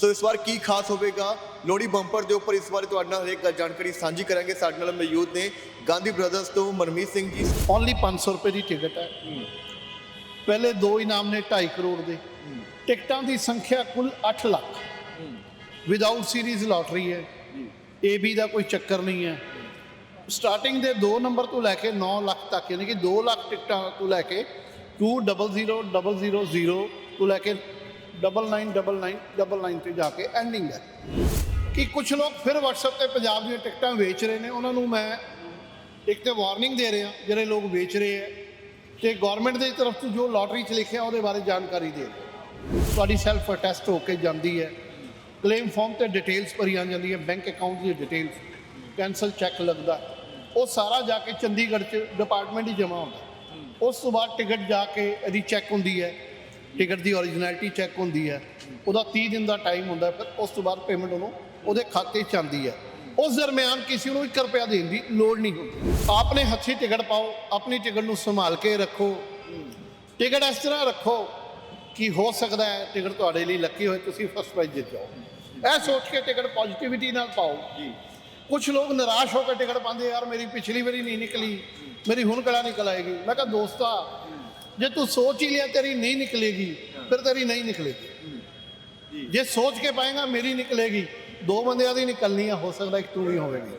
ਸੋ ਇਸ ਵਾਰ ਕੀ ਖਾਸ ਹੋਵੇਗਾ? ਲੋਹੜੀ ਬੰਪਰ ਦੇ ਉੱਪਰ ਇਸ ਬਾਰੇ ਤੁਹਾਡੇ ਨਾਲ ਹਰੇਕ ਗੱਲ ਜਾਣਕਾਰੀ ਸਾਂਝੀ ਕਰਾਂਗੇ। ਸਾਡੇ ਨਾਲ ਮੌਜੂਦ ਨੇ ਗਾਂਧੀ ਬ੍ਰਦਰਜ਼ ਤੋਂ ਮਨਮੀਤ ਸਿੰਘ ਜੀ। ਓਨਲੀ 500 ਰੁਪਏ ਦੀ ਟਿਕਟ ਹੈ। ਪਹਿਲੇ ਦੋ ਇਨਾਮ ਨੇ 2.5 ਕਰੋੜ ਦੇ। ਟਿਕਟਾਂ ਦੀ ਸੰਖਿਆ ਕੁੱਲ 8 ਲੱਖ। ਵਿਦਆਊਟ ਸੀਰੀਜ਼ ਲਾਟਰੀ ਹੈ। ਏਬੀ ਦਾ ਕੋਈ ਚੱਕਰ ਨਹੀਂ ਹੈ। ਸਟਾਰਟਿੰਗ ਦੇ 2 ਨੰਬਰ ਤੋਂ ਲੈ ਕੇ 9 ਲੱਖ ਤੱਕ ਯਾਨੀ ਕਿ 2 ਲੱਖ ਟਿਕਟਾਂ ਤੋਂ ਲੈ ਕੇ 200000 ਤੋਂ ਲੈ ਕੇ 999999 ਤੇ ਜਾ ਕੇ ਐਂਡਿੰਗ ਹੈ। ਕਿ ਕੁਝ ਲੋਕ ਫਿਰ WhatsApp ਤੇ ਪੰਜਾਬ ਦੀਆਂ ਟਿਕਟਾਂ ਵੇਚ ਰਹੇ ਨੇ, ਉਹਨਾਂ ਨੂੰ ਮੈਂ ਇੱਕ ਤੇ ਵਾਰਨਿੰਗ ਦੇ ਰਿਹਾ, ਜਿਹੜੇ ਲੋਕ ਵੇਚ ਰਹੇ ਹੈ, ਤੇ ਗਵਰਨਮੈਂਟ ਦੀ ਤਰਫ ਤੋਂ ਜੋ ਲਾਟਰੀ 'ਚ ਲਿਖਿਆ ਉਹਦੇ ਬਾਰੇ ਜਾਣਕਾਰੀ ਦੇ ਦਿਓ। ਤੁਹਾਡੀ ਸੈਲਫ ਅਟੈਸਟ ਹੋ ਕੇ ਜਾਂਦੀ ਹੈ। ਕਲੇਮ ਫਾਰਮ ਤੇ ਡਿਟੇਲਸ ਭਰੀਆਂ ਜਾਂਦੀਆਂ ਬੈਂਕ ਅਕਾਊਂਟ ਦੀ ਡਿਟੇਲਸ ਕੈਂਸਲ ਚੈੱਕ ਲੱਗਦਾ। ਉਹ ਸਾਰਾ ਜਾ ਕੇ ਚੰਡੀਗੜ੍ਹ 'ਚ ਡਿਪਾਰਟਮੈਂਟ ਹੀ ਜਮ੍ਹਾਂ ਹੁੰਦਾ। ਉਸ ਤੋਂ ਬਾਅਦ ਟਿਕਟ ਜਾ ਕੇ ਇਹਦੀ ਚੈੱਕ ਹੁੰਦੀ ਹੈ। ਟਿਕਟ ਦੀ ਓਰੀਜਨੈਲਿਟੀ ਚੈੱਕ ਹੁੰਦੀ ਹੈ ਉਹਦਾ 30 ਦਿਨ ਦਾ ਟਾਈਮ ਹੁੰਦਾ ਫਿਰ ਉਸ ਤੋਂ ਬਾਅਦ ਪੇਮੈਂਟ ਉਹਨੂੰ ਉਹਦੇ ਖਾਤੇ 'ਚ ਆਉਂਦੀ ਹੈ। ਉਸ ਦਰਮਿਆਨ ਕਿਸੇ ਨੂੰ 1 ਰੁਪਿਆ ਦੇਣ ਦੀ ਲੋੜ ਨਹੀਂ ਹੁੰਦੀ। ਆਪਨੇ ਹੱਥੀ ਟਿਕਟ ਪਾਓ ਆਪਣੀ ਟਿਕਟ ਨੂੰ ਸੰਭਾਲ ਕੇ ਰੱਖੋ। ਟਿਕਟ ਇਸ ਤਰ੍ਹਾਂ ਰੱਖੋ ਕਿ ਹੋ ਸਕਦਾ ਹੈ ਟਿਕਟ ਤੁਹਾਡੇ ਲਈ ਲੱਕੀ ਹੋਏ ਤੁਸੀਂ ਫਸਟ ਪ੍ਰਾਈਜ਼ ਜਿੱਤ ਜਾਓ। ਇਹ ਸੋਚ ਕੇ ਟਿਕਟ ਪੋਜ਼ਿਟਿਵਿਟੀ ਨਾਲ ਪਾਓ। ਜੀ। ਕੁਝ ਲੋਕ ਨਿਰਾਸ਼ ਹੋ ਕੇ ਟਿਕਟ ਪਾਉਂਦੇ ਯਾਰ ਮੇਰੀ ਪਿਛਲੀ ਵਾਰੀ ਨਹੀਂ ਨਿਕਲੀ ਮੇਰੀ ਹੁਣ ਕਿਹੜਾ ਨਿਕਲ ਆਏਗੀ। ਮੈਂ ਕਿਹਾ ਦੋਸਤਾ ਜੇ ਤੂੰ ਸੋਚ ਹੀ ਲਿਆ ਤੇਰੀ ਨਹੀਂ ਨਿਕਲੇਗੀ ਫਿਰ ਤੇਰੀ ਨਹੀਂ ਨਿਕਲੇਗੀ। ਜੇ। ਸੋਚ ਕੇ ਪਾਏਗਾ ਮੇਰੀ ਨਿਕਲੇਗੀ। ਦੋ ਬੰਦਿਆਂ ਦੀ ਨਿਕਲਣੀ ਆ ਹੋ ਸਕਦਾ ਇੱਕ ਤੂੰ ਵੀ ਹੋਵੇਗੀ।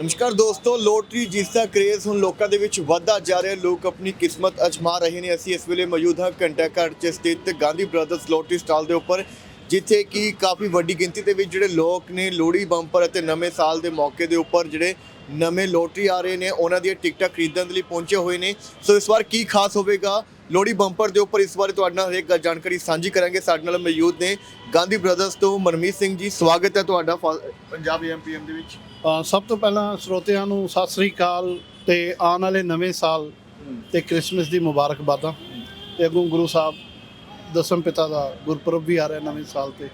ਨਮਸਕਾਰ ਦੋਸਤੋ ਲੋਟਰੀ ਜਿਸ ਦਾ ਕ੍ਰੇਜ਼ ਹੁਣ ਲੋਕਾਂ ਦੇ ਵਿੱਚ ਵੱਧਦਾ ਜਾ ਰਿਹਾ। ਲੋਕ ਆਪਣੀ ਕਿਸਮਤ ਅਜਮਾ ਰਹੇ ਨੇ। ਅਸੀਂ ਇਸ ਵੇਲੇ ਮੌਜੂਦ ਹਾਂ ਘੰਟਾ ਘਰ 'ਚ ਸਥਿਤ ਗਾਂਧੀ ਬ੍ਰਦਰਜ਼ ਲੋਟਰੀ ਸਟਾਲ ਦੇ ਉੱਪਰ ਜਿੱਥੇ ਕਿ ਕਾਫੀ ਵੱਡੀ ਗਿਣਤੀ ਦੇ ਵਿੱਚ ਜਿਹੜੇ ਲੋਕ ਨੇ ਲੋਹੜੀ ਬੰਪਰ ਅਤੇ ਨਵੇਂ ਸਾਲ ਦੇ ਮੌਕੇ ਦੇ ਉੱਪਰ ਜਿਹੜੇ ਨਵੇਂ ਲੋਟਰੀ ਆ ਰਹੇ ਨੇ, ਉਹਨਾਂ ਦੀਆਂ ਟਿਕਟਾਂ ਖਰੀਦਣ ਦੇ ਲਈ ਪਹੁੰਚੇ ਹੋਏ ਨੇ। ਸੋ ਇਸ ਵਾਰ ਕੀ ਖਾਸ ਹੋਵੇਗਾ? ਲੋਹੜੀ ਬੰਪਰ ਦੇ ਉੱਪਰ ਇਸ ਬਾਰੇ ਤੁਹਾਡੇ ਨਾਲ ਹਰੇਕ ਗੱਲ ਜਾਣਕਾਰੀ ਸਾਂਝੀ ਕਰਾਂਗੇ। ਸਾਡੇ ਨਾਲ ਮੌਜੂਦ ਨੇ ਗਾਂਧੀ ਬ੍ਰਦਰਸ ਤੋਂ ਮਨਮੀਤ ਸਿੰਘ ਜੀ। ਸਵਾਗਤ ਹੈ ਤੁਹਾਡਾ ਫਾ- ਪੰਜਾਬ ਐਮਪੀਐਮ ਦੇ ਵਿੱਚ। ਸਭ ਤੋਂ ਪਹਿਲਾਂ ਸਰੋਤਿਆਂ ਨੂੰ ਸਤਿ ਸ੍ਰੀ ਅਕਾਲ ਤੇ ਆਉਣ ਵਾਲੇ ਨਵੇਂ ਸਾਲ ਤੇ ਕ੍ਰਿਸਮਸ ਦੀ ਮੁਬਾਰਕਬਾਦਾਂ। ਤੇ ਅੱਗੋਂ ਗੁਰੂ ਸਾਹਿਬ, ਦਸਮ ਪਿਤਾ ਦਾ ਗੁਰਪੁਰਬ ਵੀ ਆ ਰਿਹਾ ਨਵੇਂ ਸਾਲ ਤੇ।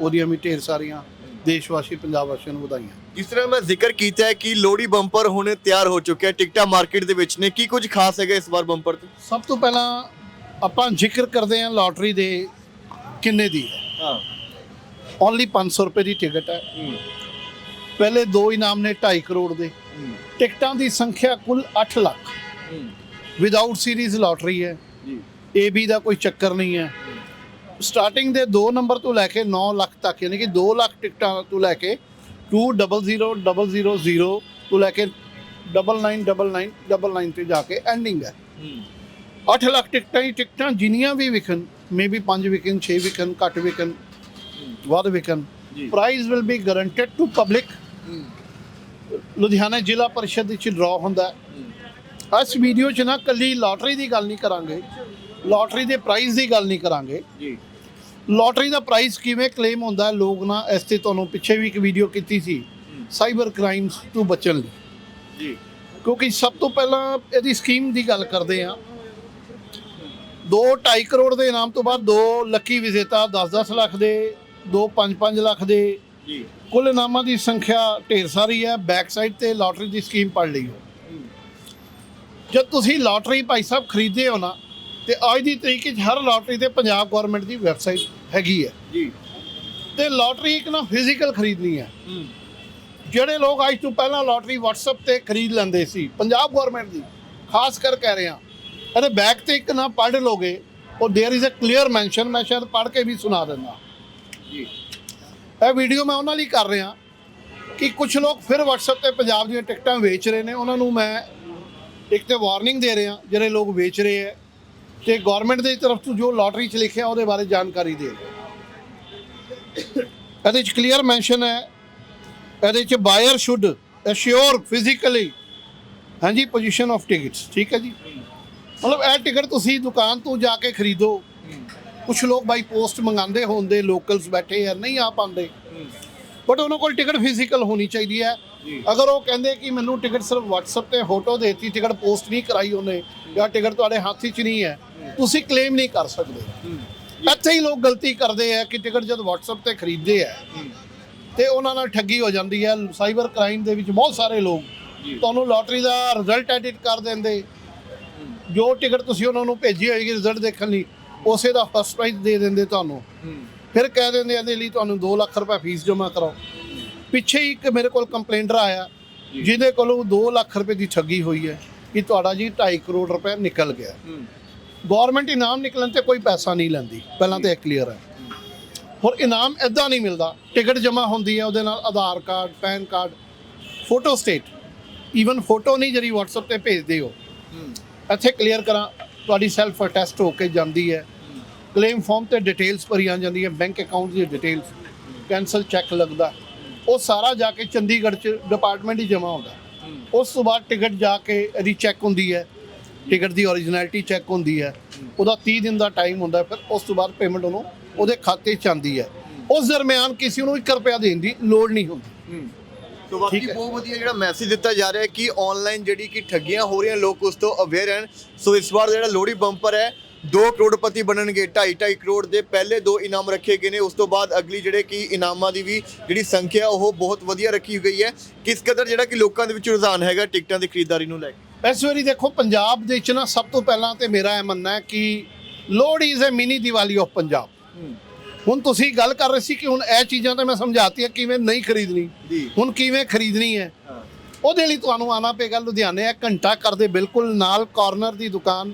ਉਹਦੀਆਂ ਵੀ ਢੇਰ ਸਾਰੀਆਂ ਦੇਸ਼ ਵਾਸੀ ਪੰਜਾਬ ਵਾਸੀਆਂ ਨੂੰ ਵਧਾਈਆਂ। ਜਿਸ ਤਰ੍ਹਾਂ ਮੈਂ ਜ਼ਿਕਰ ਕੀਤਾ ਹੈ ਕਿ ਲੋਹੜੀ ਬੰਪਰ ਹੁਣ ਤਿਆਰ ਹੋ ਚੁੱਕਿਆ ਹੈ। ਟਿਕਟਾਂ ਮਾਰਕੀਟ ਦੇ ਵਿੱਚ ਨੇ। ਕੀ ਕੁਝ ਖਾਸ ਹੈਗਾ ਇਸ ਵਾਰ ਬੰਪਰ ਤੇ? ਸਭ ਤੋਂ ਪਹਿਲਾਂ ਆਪਾਂ ਜ਼ਿਕਰ ਕਰਦੇ ਹਾਂ ਲਾਟਰੀ ਦੇ ਕਿੰਨੇ ਦੀ ਹੈ। ਹਾਂ। ਓਨਲੀ 500 ਰੁਪਏ ਦੀ ਟਿਕਟ ਹੈ। ਪਹਿਲੇ ਦੋ ਇਨਾਮ ਨੇ 2.5 ਕਰੋੜ ਦੇ। ਟਿਕਟਾਂ ਦੀ ਸੰਖਿਆ ਕੁੱਲ 8 ਲੱਖ। ਵਿਦਆਊਟ ਸੀਰੀਜ਼ ਲਾਟਰੀ ਹੈ। ਜੀ। ਏਬੀ ਦਾ ਕੋਈ ਚੱਕਰ ਨਹੀਂ ਹੈ। ਸਟਾਰਟਿੰਗ ਦੇ 2 ਨੰਬਰ ਤੋਂ ਲੈ ਕੇ 9 ਲੱਖ ਤੱਕ ਯਾਨੀ ਕਿ 2 ਲੱਖ ਟਿਕਟਾਂ ਤੋਂ ਲੈ ਕੇ 200000 ਤੋਂ ਲੈ ਕੇ 999999 ਤੇ ਜਾ ਕੇ ਐਂਡਿੰਗ ਹੈ। 8 ਲੱਖ ਟਿਕਟਾਂ ਹੀ ਟਿਕਟਾਂ ਜਿੰਨੀਆਂ ਵੀ ਵਿਕਣ ਮੇਬੀ 5 ਵਿਕਣ 6 ਵਿਕਣ ਘੱਟ ਵਿਕਣ ਵੱਧ ਵਿਕਣ ਜੀ। Prize will be guaranteed to public Ludhiana Zila Parishad ਵਿੱਚ ਡਰਾ ਹੁੰਦਾ ਇਸ ਵੀਡੀਓ 'ਚ ਨਾ ਕੱਲੀ ਲਾਟਰੀ ਦੀ ਗੱਲ ਨਹੀਂ ਕਰਾਂਗੇ। ਲਾਟਰੀ ਦੇ ਪ੍ਰਾਈਜ਼ ਦੀ ਗੱਲ ਨਹੀਂ ਕਰਾਂਗੇ। ਜੀ। ਲਾਟਰੀ ਦਾ ਪ੍ਰਾਈਜ਼ ਕਿਵੇਂ ਕਲੇਮ ਹੁੰਦਾ ਹੈ? ਲੋਕ ਨਾ ਇਸ ਤੇ ਤੁਹਾਨੂੰ ਪਿੱਛੇ ਵੀ ਇੱਕ ਵੀਡੀਓ ਕੀਤੀ ਸੀ ਸਾਈਬਰ ਕ੍ਰਾਈਮਸ ਤੋਂ ਬਚਣ ਲਈ। ਜੀ। ਕਿਉਂਕਿ ਸਭ ਤੋਂ ਪਹਿਲਾਂ ਇਹਦੀ ਸਕੀਮ ਦੀ ਗੱਲ ਕਰਦੇ ਆ 2.5 ਕਰੋੜ ਦੇ ਇਨਾਮ ਤੋਂ ਬਾਅਦ ਦੋ ਲੱਕੀ ਵਿਜੇਤਾ 10-10 ਲੱਖ ਦੇ ਦੋ 5-5 ਲੱਖ ਦੇ। ਜੀ। ਕੁੱਲ ਇਨਾਮਾਂ ਦੀ ਸੰਖਿਆ ਢੇਰ ਸਾਰੀ ਹੈ ਬੈਕ ਸਾਈਡ ਤੇ ਲਾਟਰੀ ਦੀ ਸਕੀਮ ਪੜ ਲਈ ਹੋ। ਜਦ ਤੁਸੀਂ ਲਾਟਰੀ ਭਾਈ ਸਾਹਿਬ ਖਰੀਦੇ ਹੋ ਨਾ ਤੇ ਅੱਜ ਦੀ ਤਰੀਕ ਵਿੱਚ ਹਰ ਲਾਟਰੀ ਤੇ ਪੰਜਾਬ ਗਵਰਨਮੈਂਟ ਦੀ ਵੈਬਸਾਈਟ ਹੈਗੀ ਹੈ ਜੀ ਤੇ ਲਾਟਰੀ ਇੱਕ ਨਾ ਫਿਜ਼ੀਕਲ ਖਰੀਦਣੀ ਹੈ ਜਿਹੜੇ ਲੋਕ ਅੱਜ ਤੋਂ ਪਹਿਲਾਂ ਲਾਟਰੀ WhatsApp ਤੇ ਖਰੀਦ ਲੈਂਦੇ ਸੀ ਪੰਜਾਬ ਗਵਰਨਮੈਂਟ ਦੀ ਖਾਸ ਕਰ ਕਹਿ ਰਿਹਾ ਇਹਦੇ ਬੈਕ ਤੇ ਇੱਕ ਨਾ ਪੜ੍ਹ ਲੋਗੇ ਉਹ there is a clear mention ਮੈਂ ਸ਼ਾਇਦ ਪੜ੍ਹ ਕੇ ਵੀ ਸੁਣਾ ਦਿੰਦਾ ਜੀ ਇਹ ਵੀਡੀਓ ਮੈਂ ਉਹਨਾਂ ਲਈ ਕਰ ਰਿਹਾ ਕਿ ਕੁਝ ਲੋਕ ਫਿਰ WhatsApp ਤੇ ਪੰਜਾਬ ਦੀਆਂ ਟਿਕਟਾਂ ਵੇਚ ਰਹੇ ਨੇ ਉਹਨਾਂ ਨੂੰ ਮੈਂ ਇੱਕ ਤੇ ਵਾਰਨਿੰਗ ਦੇ ਰਿਹਾ ਜਿਹੜੇ ਲੋਕ ਵੇਚ ਰਹੇ ਹੈ ਤੇ ਗਵਰਨਮੈਂਟ ਦੀ ਤਰਫ ਤੋਂ ਜੋ ਲਾਟਰੀ 'ਚ ਲਿਖਿਆ ਉਹਦੇ ਬਾਰੇ ਜਾਣਕਾਰੀ ਦੇ ਇਹਦੇ 'ਚ ਕਲੀਅਰ ਮੈਂਸ਼ਨ ਹੈ। ਇਹਦੇ 'ਚ ਬਾਇਰ ਸ਼ੁੱਡ ਅਸ਼ਿਓਰ ਫਿਜ਼ੀਕਲੀ ਹਾਂਜੀ ਪੋਜੀਸ਼ਨ ਆਫ ਟਿਕਟਸ ਠੀਕ ਹੈ ਜੀ? ਮਤਲਬ ਇਹ ਟਿਕਟ ਤੁਸੀਂ ਦੁਕਾਨ ਤੋਂ ਜਾ ਕੇ ਖਰੀਦੋ। ਕੁਝ ਲੋਕ ਬਾਈ ਪੋਸਟ ਮੰਗਾਉਂਦੇ ਹੁੰਦੇ ਲੋਕਲਸ ਬੈਠੇ ਆ ਨਹੀਂ ਆ ਪਾਉਂਦੇ। ਬਟ ਉਹਨਾਂ ਕੋਲ ਟਿਕਟ ਫਿਜ਼ੀਕਲ ਹੋਣੀ ਚਾਹੀਦੀ ਹੈ। ਅਗਰ ਉਹ ਕਹਿੰਦੇ ਕਿ ਮੈਨੂੰ ਟਿਕਟ ਸਿਰਫ WhatsApp ਤੇ ਫੋਟੋ ਦੇਤੀ ਟਿਕਟ ਪੋਸਟ ਨਹੀਂ ਕਰਾਈ ਉਹਨੇ ਜਾਂ ਟਿਕਟ ਤੁਹਾਡੇ ਹੱਥ 'ਚ ਨਹੀਂ ਹੈ ਤੁਸੀਂ ਕਲੇਮ ਨਹੀਂ ਕਰ ਸਕਦੇ। ਇੱਥੇ ਹੀ ਲੋਕ ਗਲਤੀ ਕਰਦੇ ਆ ਕਿ ਟਿਕਟ ਜਦ WhatsApp ਤੇ ਖਰੀਦਦੇ ਆ ਤੇ ਉਹਨਾਂ ਨਾਲ ਠੱਗੀ ਹੋ ਜਾਂਦੀ ਹੈ ਸਾਈਬਰ ਕ੍ਰਾਈਮ ਦੇ ਵਿੱਚ ਬਹੁਤ ਸਾਰੇ ਲੋਕ ਤੁਹਾਨੂੰ ਲੋਟਰੀ ਦਾ ਰਿਜ਼ਲਟ ਐਡਿਟ ਕਰ ਦਿੰਦੇ। ਜੋ ਟਿਕਟ ਤੁਸੀਂ ਉਹਨਾਂ ਨੂੰ ਭੇਜੀ ਹੋਏਗੀ ਰਿਜ਼ਲਟ ਦੇਖਣ ਲਈ ਉਸੇ ਦਾ ਫਸਟ ਪ੍ਰਾਈਜ਼ ਦੇ ਦਿੰਦੇ ਤੁਹਾਨੂੰ। ਫਿਰ ਕਹਿ ਦਿੰਦੇ ਇਹਦੇ ਲਈ ਤੁਹਾਨੂੰ 2 ਲੱਖ ਰੁਪਏ ਫੀਸ ਜਮ੍ਹਾਂ ਕਰਾਓ। ਪਿੱਛੇ ਹੀ ਇੱਕ ਮੇਰੇ ਕੋਲ ਕੰਪਲੇਂਟਰ ਆਇਆ ਜਿਹਦੇ ਕੋਲੋਂ 2 ਲੱਖ ਰੁਪਏ ਦੀ ਠੱਗੀ ਹੋਈ ਹੈ ਕਿ ਤੁਹਾਡਾ ਜੀ 2.5 ਕਰੋੜ ਰੁਪਏ ਨਿਕਲ ਗਿਆ। ਗਵਰਨਮੈਂਟ ਇਨਾਮ ਨਿਕਲਣ ਤੇ ਕੋਈ ਪੈਸਾ ਨਹੀਂ ਲੈਂਦੀ, ਪਹਿਲਾਂ ਤਾਂ ਇਹ ਕਲੀਅਰ ਹੈ। ਹੋਰ ਇਨਾਮ ਇਦਾਂ ਨਹੀਂ ਮਿਲਦਾ, ਟਿਕਟ ਜਮ੍ਹਾਂ ਹੁੰਦੀ ਹੈ, ਉਹਦੇ ਨਾਲ Aadhaar card, PAN card, photostat even photo ਨਹੀਂ ਜਿਹੜੀ WhatsApp ਤੇ ਭੇਜਦੇ ਹੋ। ਇੱਥੇ ਕਲੀਅਰ ਕਰਾਂ, ਤੁਹਾਡੀ ਸੈਲਫ ਅਟੈਸਟ ਹੋ ਕੇ ਜਾਂਦੀ ਹੈ। ਕਲੇਮ ਫਾਰਮ ਤੇ ਡਿਟੇਲਸ ਭਰੀਆਂ ਜਾਂਦੀਆਂ ਬੈਂਕ ਅਕਾਊਂਟ ਦੀ ਡਿਟੇਲਸ ਕੈਂਸਲ ਚੈੱਕ ਲੱਗਦਾ। ਉਹ ਸਾਰਾ ਜਾ ਕੇ ਚੰਡੀਗੜ੍ਹ ਚ ਡਿਪਾਰਟਮੈਂਟ ਹੀ ਜਮ੍ਹਾਂ ਹੁੰਦਾ। ਉਸ ਤੋਂ ਬਾਅਦ ਟਿਕਟ ਜਾ ਕੇ ਇਹਦੀ ਚੈੱਕ ਹੁੰਦੀ ਹੈ। ਟਿਕਟ ਦੀ ਓਰੀਜਨੈਲਿਟੀ ਚੈੱਕ ਹੁੰਦੀ ਹੈ ਉਹਦਾ 30 ਦਿਨ ਦਾ ਟਾਈਮ ਹੁੰਦਾ ਫਿਰ ਉਸ ਤੋਂ ਬਾਅਦ ਪੇਮੈਂਟ ਉਹਨੂੰ ਉਹਦੇ ਖਾਤੇ 'ਚ ਆਉਂਦੀ ਹੈ। ਉਸ ਦਰਮਿਆਨ ਕਿਸੇ ਨੂੰ 1 ਰੁਪਿਆ ਦੇਣ ਦੀ ਲੋੜ ਨਹੀਂ ਹੁੰਦੀ। ਸੋ ਬਾਕੀ। ਬਹੁਤ ਵਧੀਆ ਜਿਹੜਾ ਮੈਸੇਜ ਦਿੱਤਾ ਜਾ ਰਿਹਾ ਹੈ ਕਿ ਆਨਲਾਈਨ ਜਿਹੜੀ ਕਿ ਠੱਗੀਆਂ ਹੋ ਰਹੀਆਂ ਲੋਕ ਉਸ ਤੋਂ ਅਵੇਅਰ ਹਨ ਸੋ ਇਸ ਵਾਰ ਜਿਹੜਾ ਲੋਹੜੀ ਬੰਪਰ ਹੈ 2 ਕਰੋੜਪਤੀ ਬਣਨਗੇ 2.5 2.5 ਕਰੋੜ ਦੇ ਪਹਿਲੇ ਦੋ ਇਨਾਮ ਰੱਖੇ ਗਏ ਨੇ। ਉਸ ਤੋਂ ਬਾਅਦ ਅਗਲੀ ਜਿਹੜੇ ਕਿ ਇਨਾਮਾਂ ਦੀ ਵੀ ਜਿਹੜੀ ਸੰਖਿਆ ਉਹ ਬਹੁਤ ਵਧੀਆ ਰੱਖੀ ਗਈ ਹੈ। ਕਿਸ ਕਦਰ ਜਿਹੜਾ ਕਿ ਲੋਕਾਂ ਦੇ ਵਿੱਚ ਰੁਝਾਨ ਹੈਗਾ ਟਿਕਟਾਂ ਦੀ ਖਰੀਦਦਾਰੀ ਨੂੰ ਲੈ ਕੇ। ਇਸ ਵਾਰੀ ਦੇਖੋ ਪੰਜਾਬ ਦੇ ਵਿੱਚ ਨਾ ਸਭ ਤੋਂ ਪਹਿਲਾਂ ਤੇ ਮੇਰਾ ਇਹ ਮੰਨਣਾ ਹੈ ਕਿ Lohri is a mini Diwali of Punjab. ਹੁਣ ਤੁਸੀਂ ਗੱਲ ਕਰ ਰਹੇ ਸੀ ਕਿ ਹੁਣ ਇਹ ਚੀਜ਼ਾਂ ਤਾਂ ਮੈਂ ਸਮਝਾਤੀਆਂ ਕਿਵੇਂ ਨਹੀਂ ਖਰੀਦਣੀ। ਹੁਣ ਕਿਵੇਂ ਖਰੀਦਣੀ ਹੈ। ਉਹਦੇ ਲਈ ਤੁਹਾਨੂੰ ਆਣਾ ਪਏਗਾ ਲੁਧਿਆਣੇ ਆ ਘੰਟਾ ਕਰਦੇ ਬਿਲਕੁਲ ਨਾਲ ਕਾਰਨਰ ਦੀ ਦੁਕਾਨ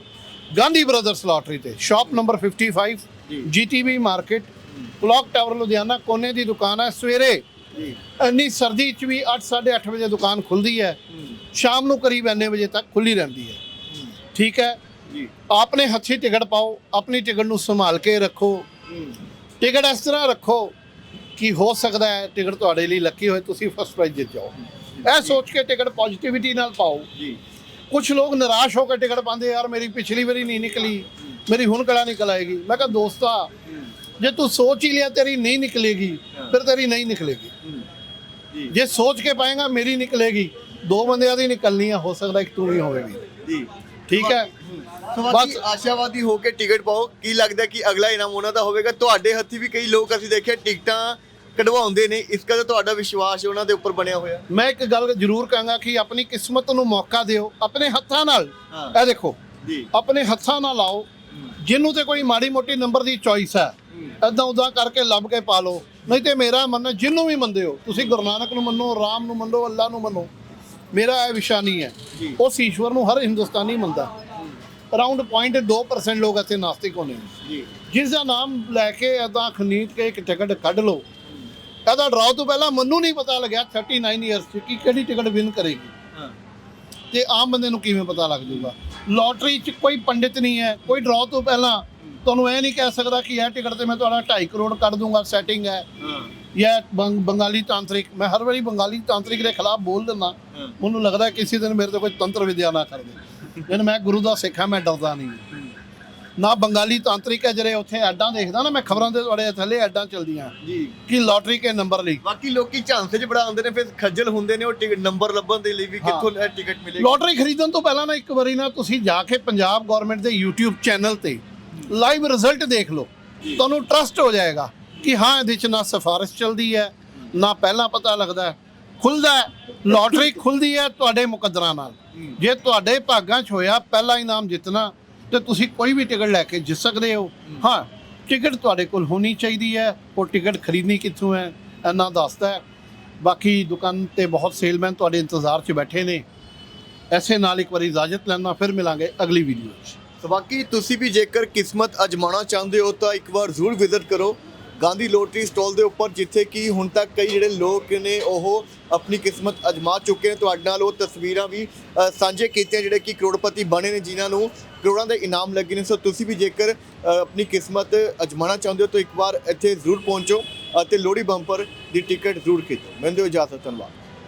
ਗਾਂਧੀ ਬ੍ਰਦਰਸ ਲਾਟਰੀ ਤੇ। ਸ਼ਾਪ ਨੰਬਰ 55 ਜੀ। GTB market clock tower Ludhiana ਕੋਨੇ ਦੀ ਦੁਕਾਨ ਹੈ। ਸਵੇਰੇ ਇੰਨੀ ਸਰਦੀ 'ਚ ਵੀ 8:30 ਵਜੇ ਦੁਕਾਨ ਖੁੱਲਦੀ ਹੈ। ਸ਼ਾਮ ਨੂੰ ਕਰੀਬ ਇੰਨੇ ਵਜੇ ਤੱਕ ਖੁੱਲੀ ਰਹਿੰਦੀ ਹੈ। ਠੀਕ ਹੈ? ਜੀ। ਆਪਣੇ ਹੱਥੀ ਟਿਕਟ ਪਾਓ ਆਪਣੀ ਟਿਕਟ ਨੂੰ ਸੰਭਾਲ ਕੇ ਰੱਖੋ। ਟਿਕਟ ਇਸ ਤਰ੍ਹਾਂ ਰੱਖੋ ਕਿ ਹੋ ਸਕਦਾ ਹੈ ਟਿਕਟ ਤੁਹਾਡੇ ਲਈ ਲੱਕੀ ਹੋਏ ਤੁਸੀਂ ਫਸਟ ਪ੍ਰਾਈਜ਼ ਜਿੱਤ ਜਾਓ। ਇਹ ਸੋਚ ਕੇ ਟਿਕਟ ਪੋਜ਼ਿਟਿਵਿਟੀ ਨਾਲ ਪਾਓ। ਜੀ। ਕੁਝ ਲੋਕ ਨਿਰਾਸ਼ ਹੋ ਕੇ ਟਿਕਟ ਪਾਉਂਦੇ ਯਾਰ ਮੇਰੀ ਪਿਛਲੀ ਵਾਰੀ ਨਹੀਂ ਨਿਕਲੀ ਮੇਰੀ ਹੁਣ ਕਿਹੜਾ ਨਿਕਲ ਆਏਗੀ। ਮੈਂ ਕਿਹਾ ਦੋਸਤਾ ਜੇ ਤੂੰ ਸੋਚ ਹੀ ਲਿਆ ਤੇਰੀ ਨਹੀਂ ਨਿਕਲੇਗੀ ਫਿਰ ਤੇਰੀ ਨਹੀਂ ਨਿਕਲੇਗੀ। ਜੀ। ਜੇ ਸੋਚ ਕੇ ਪਾਏਗਾ ਮੇਰੀ ਨਿਕਲੇਗੀ। ਦੋ ਬੰਦਿਆਂ ਦੀ ਨਿਕਲਣੀ ਆ ਹੋ ਸਕਦਾ ਇੱਕ ਤੂੰ ਵੀ ਹੋਵੇਗੀ। ਜੀ। ਠੀਕ ਹੈ? ਸੋ ਬਾਕੀ ਆਸ਼ਾਵਾਦੀ ਹੋ ਕੇ ਟਿਕਟ ਪਾਓ। ਕੀ ਲੱਗਦਾ ਕਿ ਅਗਲਾ ਇਨਾਮ ਉਹਨਾਂ ਦਾ ਹੋਵੇਗਾ? ਤੁਹਾਡੇ ਹੱਥੀ ਵੀ ਕਈ ਲੋਕ ਅਸੀਂ ਦੇਖਿਆ ਟਿਕਟਾਂ ਕਢਵਾਉਂਦੇ ਨੇ। ਇਸ ਕਰਕੇ ਤੁਹਾਡਾ ਵਿਸ਼ਵਾਸ ਉਹਨਾਂ ਦੇ ਉੱਪਰ ਬਣਿਆ ਹੋਇਆ। ਮੈਂ ਇੱਕ ਗੱਲ ਜ਼ਰੂਰ ਕਹਾਂਗਾ ਕਿ ਆਪਣੀ ਕਿਸਮਤ ਨੂੰ ਮੌਕਾ ਦਿਓ ਆਪਣੇ ਹੱਥਾਂ ਨਾਲ। ਇਹ ਦੇਖੋ ਜੀ। ਆਪਣੇ ਹੱਥਾਂ ਨਾਲ ਲਾਓ ਜਿਹਨੂੰ ਤੇ ਕੋਈ ਮਾੜੀ ਮੋਟੀ ਨੰਬਰ ਦੀ ਚੋਇਸ ਹੈ ਐਦਾਂ ਉਦਾਂ ਕਰਕੇ ਲੱਭ ਕੇ ਪਾ ਲਓ। ਨਹੀਂ ਤੇ ਮੇਰਾ ਮੰਨਣਾ ਜਿਹਨੂੰ ਵੀ ਮੰਨਦੇ ਹੋ ਤੁਸੀਂ ਗੁਰੂ ਨਾਨਕ ਨੂੰ ਮੰਨੋ ਰਾਮ ਨੂੰ ਮੰਨੋ ਅੱਲਾ ਨੂੰ ਮੰਨੋ ਮੇਰਾ ਇਹ ਵਿਸ਼ਾ ਨਹੀਂ ਹੈ। ਉਸ ਈਸ਼ਵਰ ਨੂੰ ਹਰ ਹਿੰਦੁਸਤਾਨੀ ਮੰਨਦਾ। ਅਰਾਊਂਡ 0.2% ਲੋਕ ਇੱਥੇ ਨਾਸਤਿਕ ਹੋਣੇ ਜੀ। ਜਿਸ ਦਾ ਨਾਮ ਲੈ ਕੇ ਐਦਾਂ ਖਨੀਤ ਕੇ ਇੱਕ ਟਿਕਟ ਕੱਢ ਲਓ। ਇਹਦਾ ਡਰਾਅ ਤੋਂ ਪਹਿਲਾਂ ਮੈਨੂੰ ਨਹੀਂ ਪਤਾ ਲੱਗਿਆ 39 ਇਅਰਸ ਚ ਕਿ ਕਿਹੜੀ ਟਿਕਟ ਵਿਨ ਕਰੇਗੀ। ਹਾਂ। ਤੇ ਆਮ ਬੰਦੇ ਨੂੰ ਕਿਵੇਂ ਪਤਾ ਲੱਗ ਜਾਊਗਾ? ਲੋਟਰੀ 'ਚ ਕੋਈ ਪੰਡਿਤ ਨਹੀਂ ਹੈ ਕੋਈ ਡਰਾਅ ਤੋਂ ਪਹਿਲਾਂ ਤੁਹਾਨੂੰ ਇਹ ਨਹੀਂ ਕਹਿ ਸਕਦਾ ਕਿ ਇਹ ਟਿਕਟ ਤੇ ਮੈਂ ਤੁਹਾਡਾ 2.5 ਕਰੋੜ ਕੱਢ ਦੂੰਗਾ ਸੈਟਿੰਗ ਹੈ। ਹਾਂ ਜਾਂ ਬੰਗ- ਬੰਗਾਲੀ ਤਾਂਤਰਿਕ ਮੈਂ ਹਰ ਵਾਰੀ ਬੰਗਾਲੀ ਤਾਂਤਰਿਕ ਦੇ ਖਿਲਾਫ ਬੋਲ ਦਿੰਦਾ। ਮੈਨੂੰ ਲੱਗਦਾ ਕਿਸੇ ਦਿਨ ਮੇਰੇ ਤੇ ਕੋਈ ਤੰਤਰ ਵਿਦਿਆ ਨਾ ਕਰ ਦੇ। ਜਦ ਮੈਂ ਗੁਰੂ ਦਾ ਸਿੱਖ ਹਾਂ ਮੈਂ ਡਰਦਾ ਨਹੀਂ। ਨਾ ਬੰਗਾਲੀ ਤਾਂਤਰਿਕ ਹੈ ਜਿਹੜੇ ਉੱਥੇ ਐਡਾਂ ਦੇਖਦਾ ਨਾ ਮੈਂ ਖਬਰਾਂ ਦੇ ਤੁਹਾਡੇ ਥੱਲੇ ਐਡਾਂ ਚਲਦੀਆਂ। ਜੀ। ਕਿ ਲੋਟਰੀ ਕੇ ਨੰਬਰ ਲਈ। ਬਾਕੀ ਲੋਕੀ ਝਾਂਸੇ 'ਚ ਬੜਾ ਆਉਂਦੇ ਨੇ ਫਿਰ ਖੱਜਲ ਹੁੰਦੇ ਨੇ ਉਹ ਟਿਕਟ ਨੰਬਰ ਲੱਭਣ ਦੇ ਲਈ ਵੀ। ਕਿੱਥੋਂ ਇਹ ਟਿਕਟ ਮਿਲੇਗੀ? ਲੋਟਰੀ ਖਰੀਦਣ ਤੋਂ ਪਹਿਲਾਂ ਨਾ ਇੱਕ ਵਾਰੀ ਨਾ ਤੁਸੀਂ ਜਾ ਕੇ ਪੰਜਾਬ ਗਵਰਨਮੈਂਟ ਦੇ YouTube ਚੈਨਲ ਤੇ ਲਾਈਵ ਰਿਜ਼ਲਟ ਦੇਖ ਲਓ, ਤੁਹਾਨੂੰ ਟਰਸਟ ਹੋ ਜਾਏਗਾ ਕਿ ਹਾਂ, ਇਹਦੇ ਚ ਨਾ ਸਿਫਾਰਿਸ਼ ਚਲਦੀ ਹੈ, ਨਾ ਪਹਿਲਾਂ ਪਤਾ ਲੱਗਦਾ ਹੈ। ਖੁੱਲਦਾ ਲੋਟਰੀ ਖੁੱਲਦੀ ਹੈ ਤੁਹਾਡੇ ਮੁਕੱਦਰਾਂ ਨਾਲ। ਜੇ ਤੁਹਾਡੇ ਭਾਗਾਂ 'ਚ ਹੋਇਆ, ਪਹਿਲਾ ਇਨਾਮ ਜਿੱਤਣਾ, ਤੇ ਤੁਸੀਂ ਕੋਈ ਵੀ ਟਿਕਟ ਲੈ ਕੇ ਜਿੱਤ ਸਕਦੇ ਹੋ। ਹਾਂ, ਟਿਕਟ ਤੁਹਾਡੇ ਕੋਲ ਹੋਣੀ ਚਾਹੀਦੀ ਹੈ, ਉਹ ਟਿਕਟ ਖਰੀਦਣੀ ਕਿੱਥੋਂ ਹੈ, ਇੰਨਾ ਦੱਸਦਾ ਹੈ। ਬਾਕੀ ਦੁਕਾਨ ਤੇ ਬਹੁਤ ਸੇਲਮੈਨ ਤੁਹਾਡੇ ਇੰਤਜ਼ਾਰ 'ਚ ਬੈਠੇ ਨੇ। ਐਸੇ ਨਾਲ ਇੱਕ ਵਾਰੀ ਇਜਾਜ਼ਤ ਲੈਣਾ ਫਿਰ ਮਿਲਾਂਗੇ ਅਗਲੀ ਵੀਡੀਓ 'ਚ। ਸੋ ਬਾਕੀ ਤੁਸੀਂ ਵੀ ਜੇਕਰ ਕਿਸਮਤ ਅਜਮਾਉਣਾ ਚਾਹੁੰਦੇ ਹੋ ਤਾਂ ਇੱਕ ਵਾਰ ਜ਼ਰੂਰ ਵਿਜ਼ਿਟ ਕਰੋ ਗਾਂਧੀ ਲੋਟਰੀ ਸਟਾਲ ਦੇ ਉੱਪਰ, ਜਿੱਥੇ ਕਿ ਹੁਣ ਤੱਕ ਕਈ ਜਿਹੜੇ ਲੋਕ ਨੇ ਉਹ ਆਪਣੀ ਕਿਸਮਤ ਅਜਮਾ ਚੁੱਕੇ ਨੇ। ਤੁਹਾਡੇ ਨਾਲ ਉਹ ਤਸਵੀਰਾਂ ਵੀ ਸਾਂਝੇ ਕੀਤੀਆਂ ਜਿਹੜੇ ਕਿ ਕਰੋੜਪਤੀ ਬਣੇ ਨੇ, ਜਿਨ੍ਹਾਂ ਨੂੰ ਕਰੋੜਾਂ ਦੇ ਇਨਾਮ ਲੱਗੇ ਨੇ। ਸੋ ਤੁਸੀਂ ਵੀ ਜੇਕਰ ਆਪਣੀ ਕਿਸਮਤ ਅਜਮਾਉਣਾ ਚਾਹੁੰਦੇ ਹੋ ਤਾਂ ਇੱਕ ਵਾਰ ਇੱਥੇ ਜ਼ਰੂਰ ਪਹੁੰਚੋ ਅਤੇ ਲੋਹੜੀ ਬੰਪਰ ਦੀ ਟਿਕਟ ਜ਼ਰੂਰ ਖਰੀਦੋ। ਮੈਨੂੰ ਦਿਓ ਇਜਾਜ਼ਤ, ਧੰਨਵਾਦ।